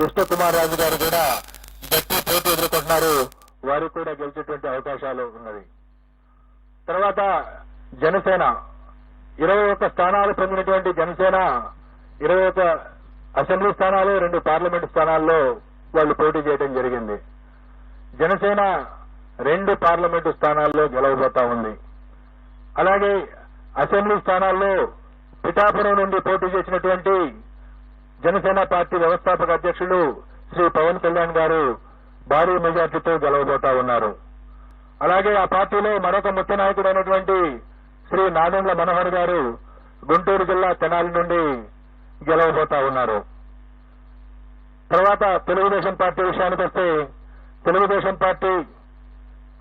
విష్ణు కుమార్ రాజు గారు కూడా గట్టి పోటీ ఎదుర్కొంటున్నారు. వారికి కూడా గెలిచేటువంటి అవకాశాలు ఉన్నది తర్వాత జనసేన. ఇరవై ఒక్క స్థానాలు పొందినటువంటి జనసేన ఇరవై ఒక అసెంబ్లీ స్థానాలు రెండు పార్లమెంటు స్థానాల్లో వాళ్ళు పోటీ చేయడం జరిగింది. జనసేన రెండు పార్లమెంటు స్థానాల్లో గెలవబోతా ఉంది. అలాగే అసెంబ్లీ స్థానాల్లో పిఠాపురం నుండి పోటీ చేసినటువంటి జనసేన పార్టీ వ్యవస్థాపక అధ్యక్షులు శ్రీ పవన్ కళ్యాణ్ గారు భారీ మెజార్టీతో గెలవబోతా ఉన్నారు. అలాగే ఆ పార్టీలో మరొక ముఖ్య నాయకుడైనటువంటి శ్రీ నాదెండ్ల మనోహర్ గారు గుంటూరు జిల్లా తెనాలి నుండి గెలవబోతా ఉన్నారు. తర్వాత తెలుగుదేశం పార్టీ విషయానికి వస్తే తెలుగుదేశం పార్టీ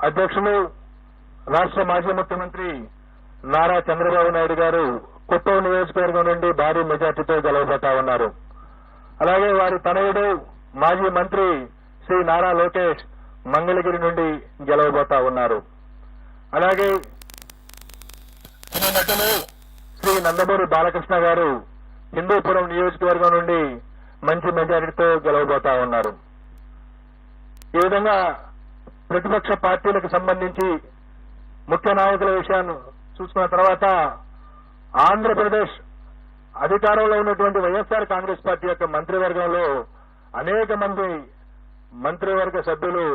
అధ్యక్షులు రాష్ట్ర మాజీ ముఖ్యమంత్రి నారా చంద్రబాబు నాయుడు గారు కుప్పం నియోజకవర్గం నుండి భారీ మెజార్టీతో గెలవబోతా ఉన్నారు. అలాగే వారి తనయుడు మాజీ మంత్రి శ్రీ నారా లోకేష్ మంగళగిరి నుండి గెలవబోతా ఉన్నారు. అలాగే నటులు శ్రీ నందమూరి బాలకృష్ణ గారు హిందూపురం నియోజకవర్గం నుండి మంచి మెజారిటీతో గెలవబోతా ఉన్నారు. ఈ విధంగా ప్రతిపక్ష పార్టీలకు సంబంధించి ముఖ్య నాయకుల విషయాన్ని చూసుకున్న తర్వాత ఆంధ్రప్రదేశ్ అధికారంలో ఉన్నటువంటి వైఎస్ఆర్ కాంగ్రెస్ పార్టీ యొక్క మంత్రివర్గంలో అనేక మంది మంత్రివర్గ సభ్యులు